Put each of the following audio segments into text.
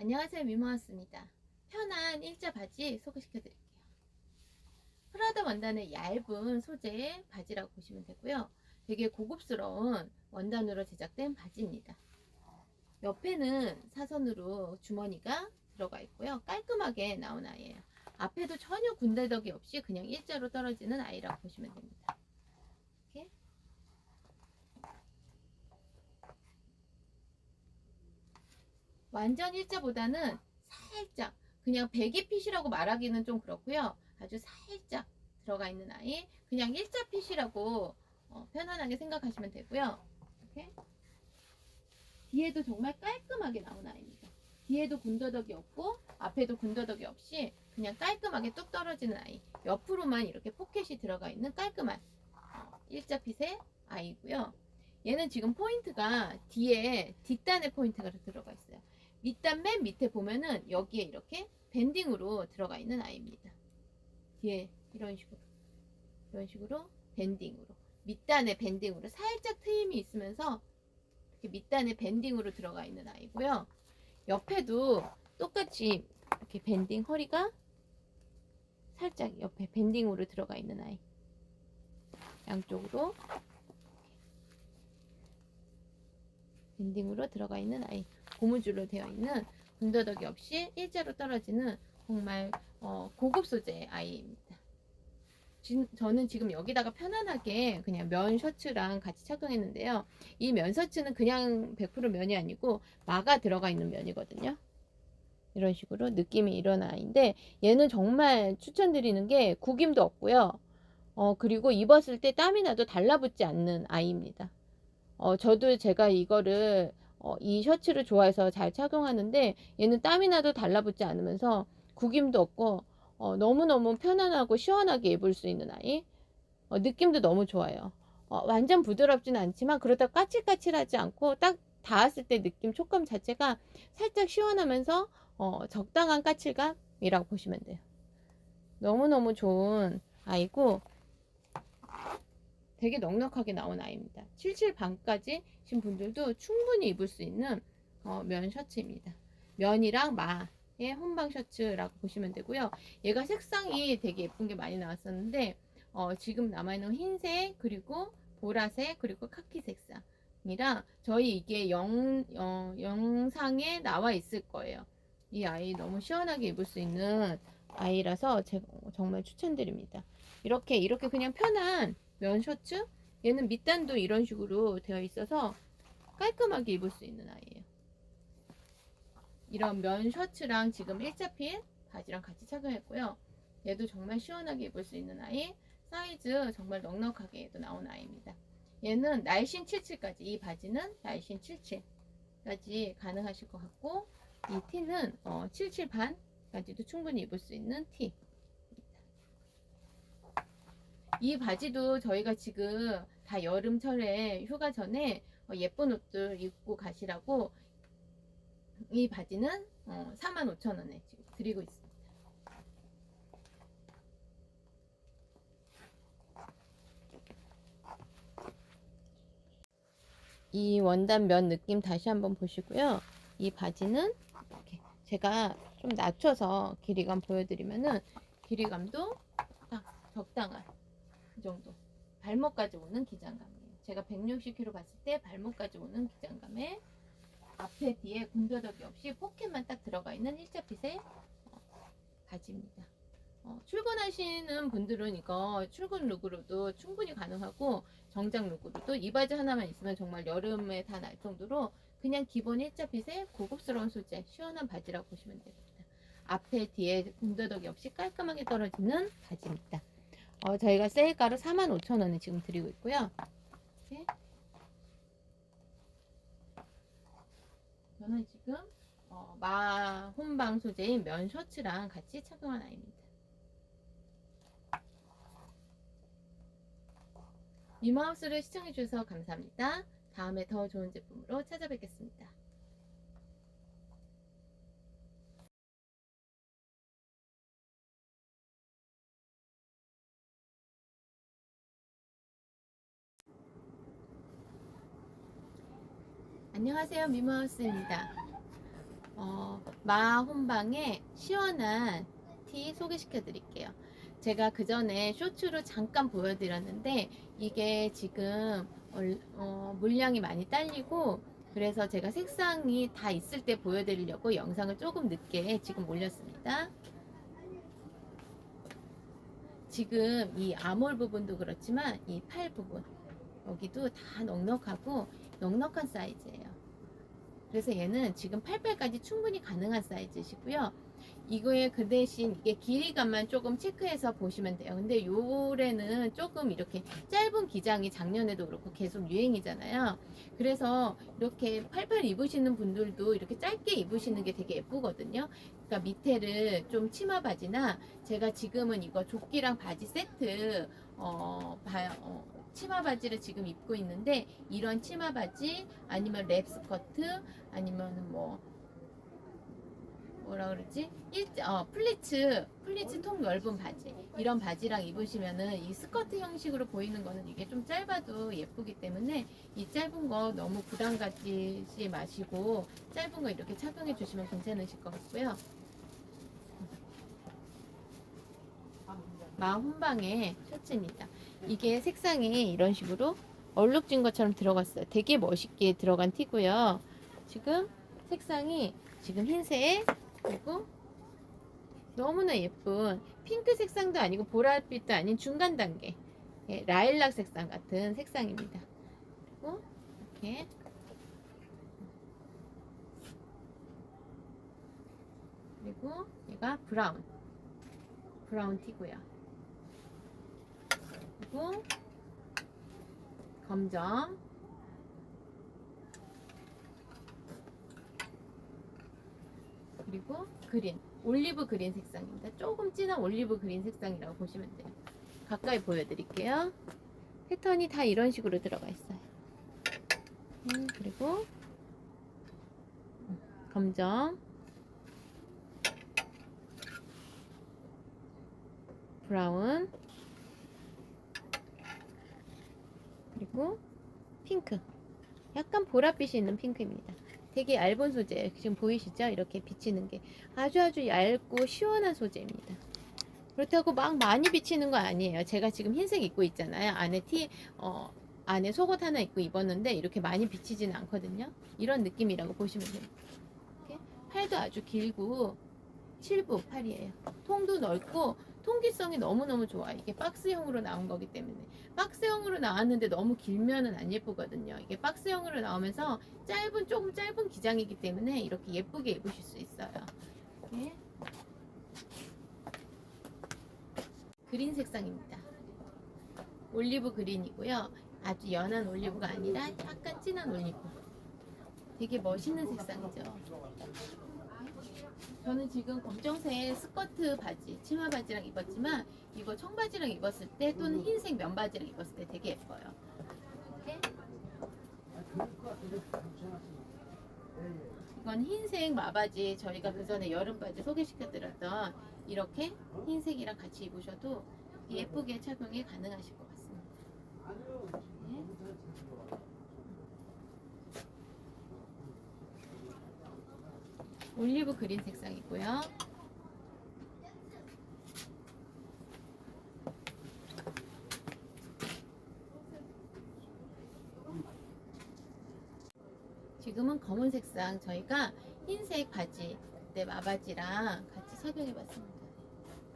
안녕하세요 미모하우스입니다. 편한 일자 바지 소개시켜 드릴게요. 프라다 원단의 얇은 소재의 바지라고 보시면 되고요. 되게 고급스러운 원단으로 제작된 바지입니다. 옆에는 사선으로 주머니가 들어가 있고요. 깔끔하게 나온 아이예요. 앞에도 전혀 군데더기 없이 그냥 일자로 떨어지는 아이라고 보시면 됩니다. 이렇게 완전 일자보다는 살짝 그냥 배기 핏이라고 말하기는 좀 그렇고요. 아주 살짝 들어가 있는 아이 그냥 일자 핏이라고 어, 편안하게 생각하시면 되고요. 이렇게 뒤에도 정말 깔끔하게 나온 아이입니다. 뒤에도 군더더기 없고 앞에도 군더더기 없이 그냥 깔끔하게 뚝 떨어지는 아이 옆으로만 이렇게 포켓이 들어가 있는 깔끔한 어, 일자 핏의 아이고요. 얘는 지금 포인트가 뒤에 뒷단에 포인트가 들어가 있어요. 밑단 맨 밑에 보면은 여기에 이렇게 밴딩으로 들어가 있는 아이입니다. 뒤에 이런 식으로 이런 식으로 밴딩으로 밑단에 밴딩으로 살짝 트임이 있으면서 이렇게 밑단에 밴딩으로 들어가 있는 아이고요. 옆에도 똑같이 이렇게 밴딩 허리가 살짝 옆에 밴딩으로 들어가 있는 아이. 양쪽으로 밴딩으로 들어가 있는 아이. 고무줄로 되어 있는 군더더기 없이 일자로 떨어지는 정말 어, 고급 소재의 아이입니다. 지, 저는 지금 여기다가 편안하게 그냥 면 셔츠랑 같이 착용했는데요. 이 면 셔츠는 그냥 100% 면이 아니고 마가 들어가 있는 면이거든요. 이런 식으로 느낌이 이런 아이인데 얘는 정말 추천드리는 게 구김도 없고요. 어, 그리고 입었을 때 땀이 나도 달라붙지 않는 아이입니다. 어, 저도 제가 이거를 어, 이 셔츠를 좋아해서 잘 착용하는데 얘는 땀이 나도 달라붙지 않으면서 구김도 없고 어, 너무너무 편안하고 시원하게 입을 수 있는 아이. 어, 느낌도 너무 좋아요. 어, 완전 부드럽지는 않지만 그렇다고 까칠까칠하지 않고 딱 닿았을 때 느낌 촉감 자체가 살짝 시원하면서 어, 적당한 까칠감이라고 보시면 돼요. 너무너무 좋은 아이고 되게 넉넉하게 나온 아이입니다 77 반까지 신 분들도 충분히 입을 수 있는 어, 면 셔츠입니다. 면이랑 마의 혼방 셔츠라고 보시면 되고요. 얘가 색상이 되게 예쁜 게 많이 나왔었는데 어, 지금 남아있는 흰색 그리고 보라색 그리고 카키 색상이라 저희 이게 영, 어, 영상에 나와 있을 거예요. 이 아이 너무 시원하게 입을 수 있는 아이라서 제가 정말 추천드립니다. 이렇게 이렇게 그냥 편한 면 셔츠 얘는 밑단도 이런 식으로 되어 있어서 깔끔하게 입을 수 있는 아이예요. 이런 면 셔츠랑 지금 일자핏 바지랑 같이 착용했고요. 얘도 정말 시원하게 입을 수 있는 아이. 사이즈 정말 넉넉하게 도 나온 아이입니다. 얘는 날씬 77까지 이 바지는 날씬 77까지 가능하실 것 같고 이 티는 어, 77 반까지도 충분히 입을 수 있는 티. 이 바지도 저희가 지금 다 여름철에 휴가 전에 어, 예쁜 옷들 입고 가시라고 이 바지는 어, 45,000원에 지금 드리고 있습니다. 이 원단 면 느낌 다시 한번 보시고요. 이 바지는 이렇게 제가 좀 낮춰서 길이감 보여드리면은 길이감도 딱 적당한 이 정도 발목까지 오는 기장감이에요. 제가 160kg 봤을 때 발목까지 오는 기장감에 앞에 뒤에 군더더기 없이 포켓만 딱 들어가 있는 일자핏의 어, 바지입니다. 어, 출근하시는 분들은 이거 출근 룩으로도 충분히 가능하고 정장 룩으로도 이 바지 하나만 있으면 정말 여름에 다 날 정도로 그냥 기본 일자핏의 고급스러운 소재 시원한 바지라고 보시면 됩니다. 앞에 뒤에 군더더기 없이 깔끔하게 떨어지는 바지입니다. 어, 저희가 세일가로 45,000원에 지금 드리고 있고요. 이렇게. 저는 지금 어, 마 혼방 소재인 면 셔츠랑 같이 착용한 아이입니다. 미마우스를 시청해주셔서 감사합니다. 다음에 더 좋은 제품으로 찾아뵙겠습니다. 안녕하세요 미마우스입니다 어, 마혼방의 시원한 티 소개시켜 드릴게요. 제가 그 전에 쇼츠로 잠깐 보여드렸는데 이게 지금 얼- 어, 물량이 많이 딸리고 그래서 제가 색상이 다 있을 때 보여드리려고 영상을 조금 늦게 지금 올렸습니다. 지금 이 아몰 부분도 그렇지만 이 팔 부분 여기도 다 넉넉하고 넉넉한 사이즈예요. 그래서 얘는 지금 팔팔까지 충분히 가능한 사이즈시고요. 이거에 그 대신 이게 길이감만 조금 체크해서 보시면 돼요. 근데 요래는 조금 이렇게 짧은 기장이 작년에도 그렇고 계속 유행이잖아요. 그래서 이렇게 팔팔 입으시는 분들도 이렇게 짧게 입으시는 게 되게 예쁘거든요. 그러니까 밑에를 좀 치마 바지나 제가 지금은 이거 조끼랑 바지 세트 어, 바, 어, 치마 바지를 지금 입고 있는데 이런 치마 바지 아니면 랩 스커트 아니면 뭐 뭐라 그러지? 일, 어, 플리츠, 플리츠 통 넓은 바지. 이런 바지랑 입으시면은 이 스커트 형식으로 보이는 거는 이게 좀 짧아도 예쁘기 때문에 이 짧은 거 너무 부담 가지지 마시고 짧은 거 이렇게 착용해 주시면 괜찮으실 것 같고요. 마혼방의 셔츠입니다. 이게 색상이 이런 식으로 얼룩진 것처럼 들어갔어요. 되게 멋있게 들어간 티고요. 지금 색상이 지금 흰색 그리고 너무나 예쁜 핑크 색상도 아니고 보랏빛도 아닌 중간 단계 예, 라일락 색상 같은 색상입니다. 그리고 이렇게 그리고 얘가 브라운 브라운 티고요. 그리고 검정 그리고 그린 올리브 그린 색상입니다. 조금 진한 올리브 그린 색상이라고 보시면 돼요. 가까이 보여드릴게요. 패턴이 다 이런 식으로 들어가 있어요. 음, 그리고 음, 검정 브라운 그리고 핑크 약간 보랏빛이 있는 핑크입니다. 되게 얇은 소재 지금 보이시죠? 이렇게 비치는 게 아주 아주 얇고 시원한 소재입니다. 그렇다고 막 많이 비치는 거 아니에요. 제가 지금 흰색 입고 있잖아요. 안에 티 어, 안에 속옷 하나 입고 입었는데 이렇게 많이 비치지는 않거든요. 이런 느낌이라고 보시면. 이렇게 팔도 아주 길고 7부 팔이에요. 통도 넓고 통기성이 너무너무 좋아. 이게 박스형으로 나온 거기 때문에. 박스형으로 나왔는데 너무 길면은 안 예쁘거든요. 이게 박스형으로 나오면서 짧은, 조금 짧은 기장이기 때문에 이렇게 예쁘게 입으실 수 있어요. 이렇게. 그린 색상입니다. 올리브 그린이고요. 아주 연한 올리브가 아니라 약간 진한 올리브. 되게 멋있는 색상이죠. 저는 지금 검정색 스커트 바지, 치마 바지랑 입었지만 이거 청바지랑 입었을 때 또는 흰색 면바지랑 입었을 때 되게 예뻐요. 이렇게. 이건 흰색 마바지 저희가 그 전에 여름 바지 소개시켜드렸던 이렇게 흰색이랑 같이 입으셔도 예쁘게 착용이 가능하실 같습니다. 네. 올리브 그린 색상이고요. 지금은 검은 색상 저희가 흰색 바지 그때 마바지랑 같이 착용해 봤습니다.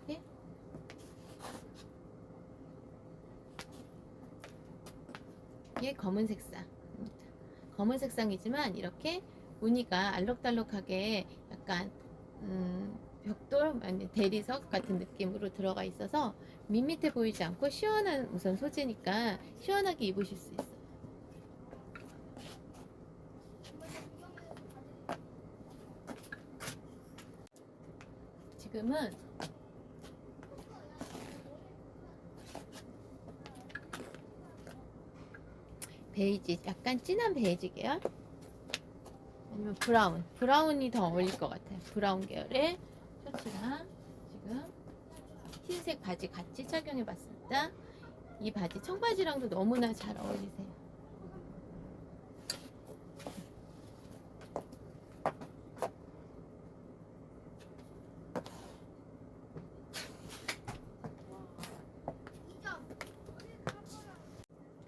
이렇게. 이게 검은 색상입니다. 검은 색상이지만 이렇게 무늬가 알록달록하게 약간 음, 벽돌 아니 대리석 같은 느낌으로 들어가 있어서 밋밋해 보이지 않고 시원한 우선 소재니까 시원하게 입으실 수 있어요. 지금은 베이지 약간 진한 베이지 계열 아니면 브라운. 브라운이 더 어울릴 것 같아요. 브라운 계열의 셔츠랑 지금 흰색 바지 같이 착용해 봤습니다. 이 바지 청바지랑도 너무나 잘 어울리세요.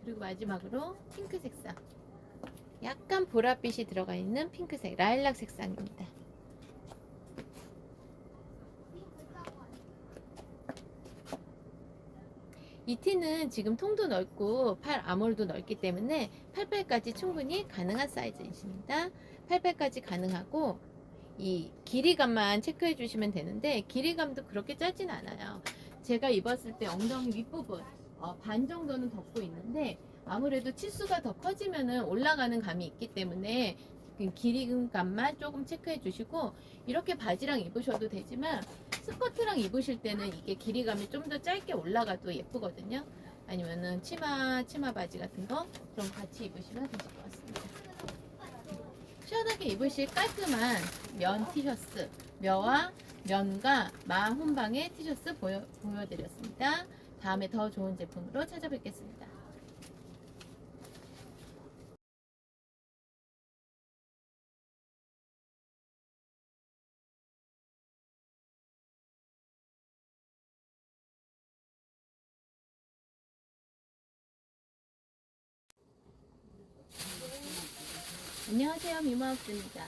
그리고 마지막으로 핑크 색상 약간 보랏빛이 들어가 있는 핑크색, 라일락 색상입니다. 이 티는 지금 통도 넓고 팔 아몰도 넓기 때문에 88까지 충분히 가능한 사이즈이십니다. 88까지 가능하고 이 길이감만 체크해 주시면 되는데 길이감도 그렇게 짧진 않아요. 제가 입었을 때 엉덩이 윗부분 어, 반 정도는 덮고 있는데 아무래도 치수가 더 커지면은 올라가는 감이 있기 때문에 그 길이감만 조금 체크해 주시고 이렇게 바지랑 입으셔도 되지만 스커트랑 입으실 때는 이게 길이감이 좀 더 짧게 올라가도 예쁘거든요. 아니면은 치마 치마 바지 같은 거 그럼 같이 입으시면 되실 것 같습니다. 시원하게 입으실 깔끔한 면 티셔츠 묘와 면과 마 혼방의 티셔츠 보여, 보여드렸습니다. 다음에 더 좋은 제품으로 찾아뵙겠습니다. 안녕하세요 미모학습니다.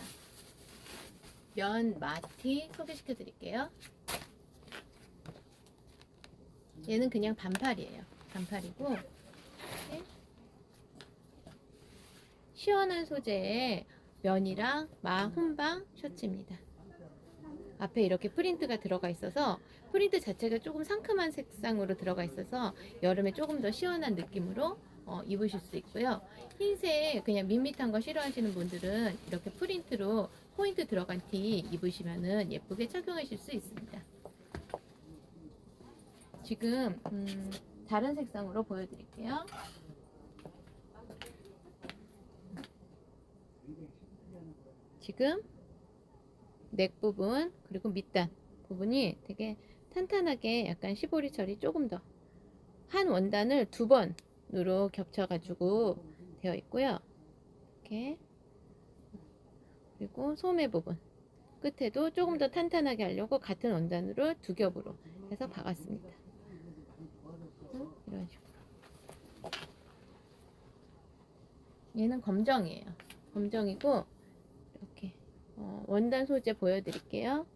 면 마티 소개시켜 드릴게요. 얘는 그냥 반팔이에요. 반팔이고 이렇게 시원한 소재의 면이랑 마 혼방 셔츠입니다. 앞에 이렇게 프린트가 들어가 있어서 프린트 자체가 조금 상큼한 색상으로 들어가 있어서 여름에 조금 더 시원한 느낌으로 어, 입으실 수 있고요. 흰색 그냥 밋밋한 거 싫어하시는 분들은 이렇게 프린트로 포인트 들어간 티 입으시면은 예쁘게 착용하실 수 있습니다. 지금 음, 다른 색상으로 보여드릴게요. 지금 넥 부분 그리고 밑단 부분이 되게 탄탄하게 약간 시보리 처리 조금 더 한 원단을 두번 으로 겹쳐가지고 되어 있고요. 이렇게 그리고 소매 부분 끝에도 조금 더 탄탄하게 하려고 같은 원단으로 두 겹으로 해서 박았습니다. 음, 이런 식으로. 얘는 검정이에요. 검정이고 이렇게 어, 원단 소재 보여드릴게요.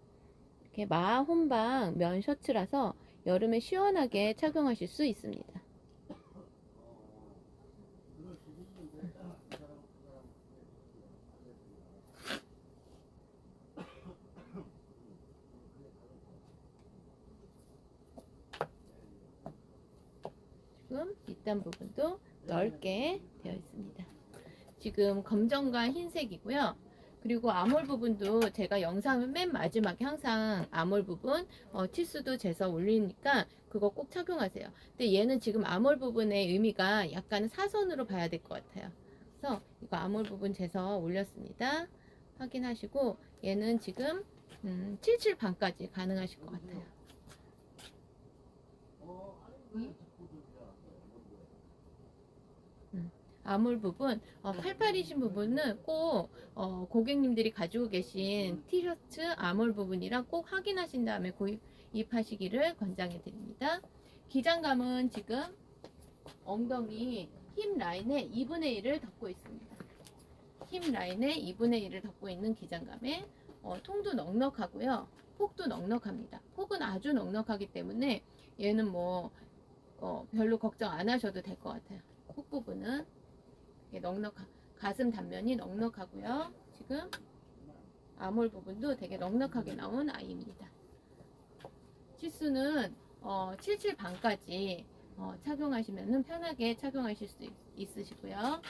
이렇게 마 혼방 면 셔츠라서 여름에 시원하게 착용하실 수 있습니다. 10개 되어 있습니다. 지금 검정과 흰색이고요. 그리고 암홀 부분도 제가 영상을 맨 마지막에 항상 암홀 부분 어, 치수도 재서 올리니까 그거 꼭 착용하세요. 근데 얘는 지금 암홀 부분의 의미가 약간 사선으로 봐야 될 것 같아요. 그래서 이거 암홀 부분 재서 올렸습니다. 확인하시고 얘는 지금 음, 77 반까지 가능하실 것 같아요. 네. 아몰 부분, 어, 88이신 부분은 꼭 어, 고객님들이 가지고 계신 티셔츠 아몰 부분이랑 꼭 확인하신 다음에 구입하시기를 권장해 드립니다. 기장감은 지금 엉덩이 힙 라인에 2분의 1을 덮고 있습니다. 힙 라인에 2분의 1을 덮고 있는 기장감에 어, 통도 넉넉하고요. 폭도 넉넉합니다. 폭은 아주 넉넉하기 때문에 얘는 뭐 어, 별로 걱정 안 하셔도 될 것 같아요. 폭 부분은 넉넉 가슴 단면이 넉넉하고요. 지금 아몰 부분도 되게 넉넉하게 나온 아이입니다. 치수는 어, 77 반까지 어, 착용하시면 편하게 착용하실 수 있, 있으시고요.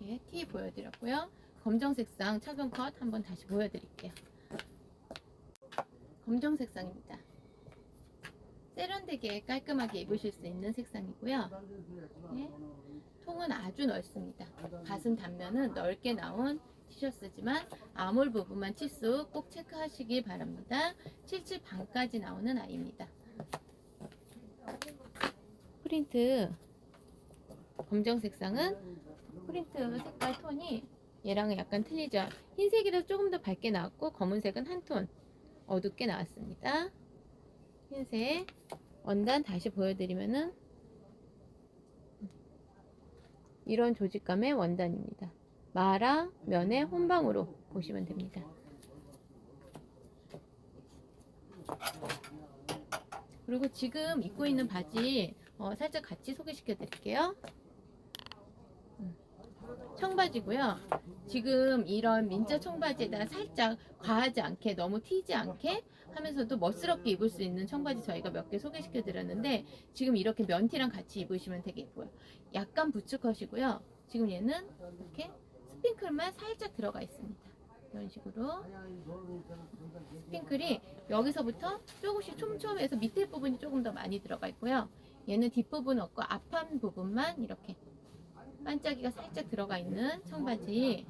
이렇게 티 보여드렸고요. 검정 색상 착용 컷 한번 다시 보여드릴게요. 검정 색상입니다. 세련되게 깔끔하게 입으실 수 있는 색상이고요. 네. 통은 아주 넓습니다. 가슴 단면은 넓게 나온 티셔츠지만 아몰 부분만 치수 꼭 체크하시기 바랍니다. 77 반까지 나오는 아이입니다. 프린트 검정 색상은 프린트 색깔 톤이 얘랑은 약간 틀리죠. 흰색이라 조금 더 밝게 나왔고 검은색은 한 톤 어둡게 나왔습니다. 흰색 원단 다시 보여드리면은 이런 조직감의 원단입니다. 마라 면의 혼방으로 보시면 됩니다. 그리고 지금 입고 있는 바지 어, 살짝 같이 소개시켜 드릴게요. 음, 청바지고요. 지금 이런 민자 청바지에다 살짝 과하지 않게 너무 튀지 않게 하면서도 멋스럽게 입을 수 있는 청바지 저희가 몇 개 소개시켜 드렸는데 지금 이렇게 면티랑 같이 입으시면 예뻐요. 약간 부츠컷이고요. 지금 얘는 이렇게 스핑클만 살짝 들어가 있습니다. 이런 식으로 스핑클이 여기서부터 조금씩 촘촘해서 밑에 부분이 조금 더 많이 들어가 있고요. 얘는 뒷부분 없고 앞판 부분만 이렇게 반짝이가 살짝 들어가 있는 청바지.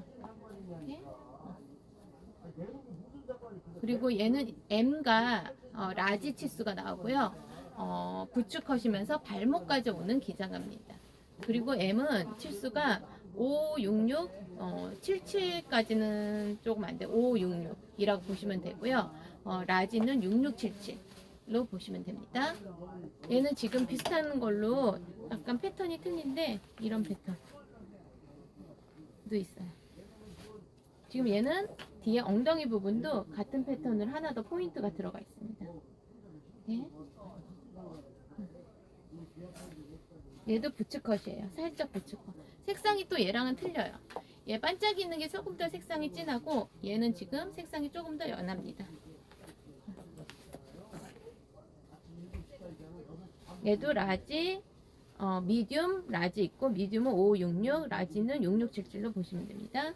그리고 얘는 M과 어, 라지 치수가 나오고요. 어, 부츠컷이면서 발목까지 오는 기장갑니다. 그리고 M은 치수가 566, 어, 77까지는 조금 안 돼. 566이라고 보시면 되고요. 어, 라지는 6677로 보시면 됩니다. 얘는 지금 비슷한 걸로 약간 패턴이 틀린데 이런 패턴도 있어요. 지금 얘는 뒤에 엉덩이 부분도 같은 패턴을 하나 더 포인트가 들어가 있습니다. 네. 얘도 부츠컷이에요. 살짝 부츠컷. 색상이 또 얘랑은 틀려요. 얘 반짝이 있는 게 조금 더 색상이 진하고 얘는 지금 색상이 조금 더 연합니다. 얘도 라지, 어, 미디움, 라지 있고 미디움은 566, 라지는 6677로 보시면 됩니다.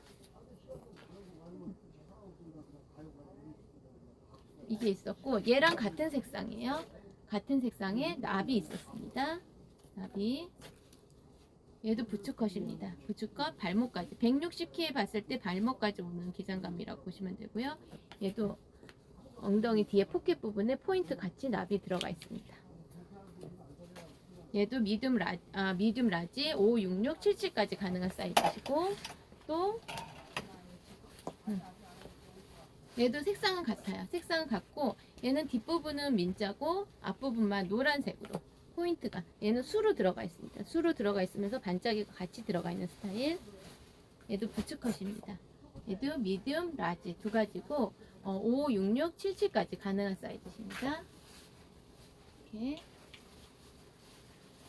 이게 있었고 얘랑 같은 색상이에요. 같은 색상에 납이 있었습니다. 납이 얘도 부츠컷입니다. 부츠컷 발목까지 160키에 봤을 때 발목까지 오는 기장감이라고 보시면 되고요. 얘도 엉덩이 뒤에 포켓 부분에 포인트 같이 납이 들어가 있습니다. 얘도 미디움 라 아, 미디움 라지 5, 6, 6, 7, 7까지 가능한 사이즈이고 또 음. 얘도 색상은 같아요. 색상은 같고 얘는 뒷부분은 민자고 앞부분만 노란색으로 포인트가 얘는 수로 들어가 있습니다. 수로 들어가 있으면서 반짝이가 같이 들어가 있는 스타일. 얘도 부츠컷입니다. 얘도 미디움, 라지 두 가지고 어, 5, 6, 6, 7, 7까지 가능한 사이즈입니다. 이렇게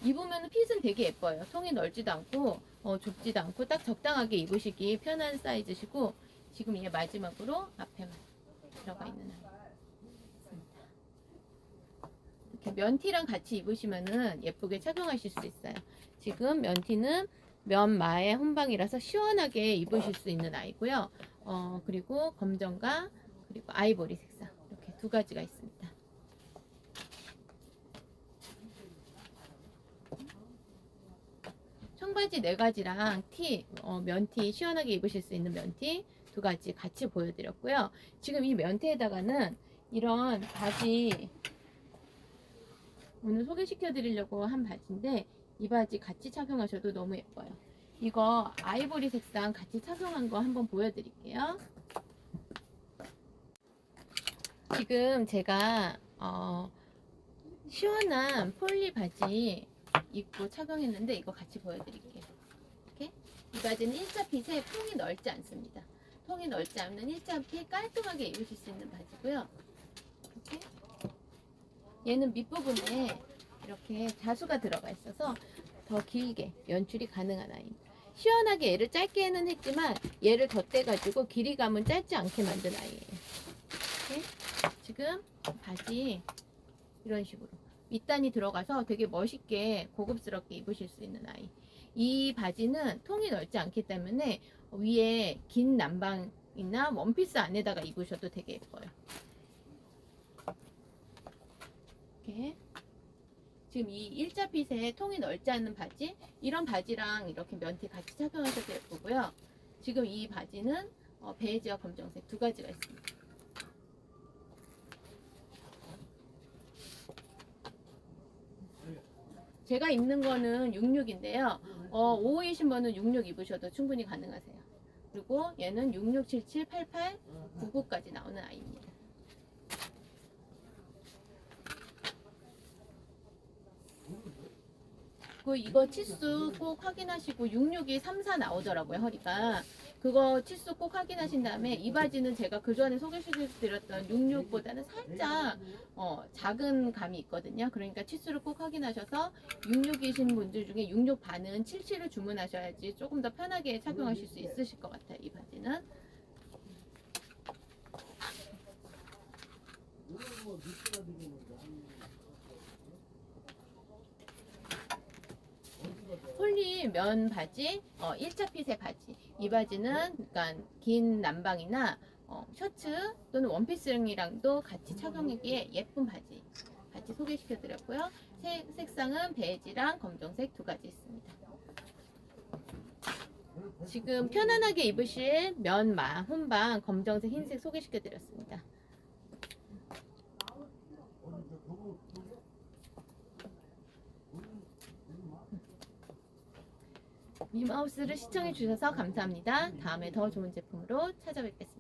입으면 핏은 되게 예뻐요. 통이 넓지도 않고 어, 좁지도 않고 딱 적당하게 입으시기 편한 사이즈시고 지금 얘 마지막으로 앞에만 들어가 있는. 이렇게 면티랑 같이 입으시면은 예쁘게 착용하실 수 있어요. 지금 면티는 면마의 혼방이라서 시원하게 입으실 수 있는 아이고요. 어, 그리고 검정과 그리고 아이보리 색상 이렇게 두 가지가 있습니다. 청바지 네 가지랑 티, 어, 면티 시원하게 입으실 수 있는 면티 두 가지 같이 보여드렸고요. 지금 이 면티에다가는 이런 바지 오늘 소개시켜 드리려고 한 바지인데 이 바지 같이 착용하셔도 너무 예뻐요. 이거 아이보리 색상 같이 착용한 거 한번 보여드릴게요. 지금 제가 어, 시원한 폴리 바지 입고 착용했는데 이거 같이 보여드릴게요. 이 바지는 일자 핏에 통이 넓지 않습니다. 통이 넓지 않는 일자 핏 깔끔하게 입으실 수 있는 바지고요. 이렇게 얘는 밑부분에 이렇게 자수가 들어가 있어서 더 길게 연출이 가능한 아이입니다. 시원하게 얘를 짧게는 했지만 얘를 덧대가지고 길이감은 짧지 않게 만든 아이예요. 지금 바지 이런 식으로 밑단이 들어가서 되게 멋있게 고급스럽게 입으실 수 있는 아이. 이 바지는 통이 넓지 않기 때문에 위에 긴 남방이나 원피스 안에다가 입으셔도 되게 예뻐요. 이렇게 지금 이 일자핏에 통이 넓지 않은 바지 이런 바지랑 이렇게 면티 같이 착용하셔도 예쁘고요. 지금 이 바지는 어, 베이지와 검정색 두 가지가 있습니다. 제가 입는 거는 66인데요. 어, 55이신 분은 66 입으셔도 충분히 가능하세요. 그리고 얘는 66, 77, 88, 99까지 나오는 아이입니다. 그 이거 치수 꼭 확인하시고 66이 34 나오더라고요, 허리가. 그거 치수 꼭 확인하신 다음에 이 바지는 제가 그 전에 소개시켜드렸던 66보다는 살짝 어, 작은 감이 있거든요. 그러니까 치수를 꼭 확인하셔서 66이신 분들 중에 66 반은 77을 주문하셔야지 조금 더 편하게 착용하실 수 있으실 것 같아요 이 바지는 폴리 면 바지, 어, 1차 핏의 바지. 이 바지는 그러니까 긴 남방이나 어, 셔츠 또는 원피스랑도 같이 착용하기에 예쁜 바지. 바지 소개시켜 드렸고요. 색, 색상은 베이지랑 검정색 두 가지 있습니다. 지금 편안하게 입으실 면마, 혼방, 검정색, 흰색 소개시켜 드렸습니다. 미마우스를 시청해 주셔서 감사합니다. 다음에 더 좋은 제품으로 찾아뵙겠습니다.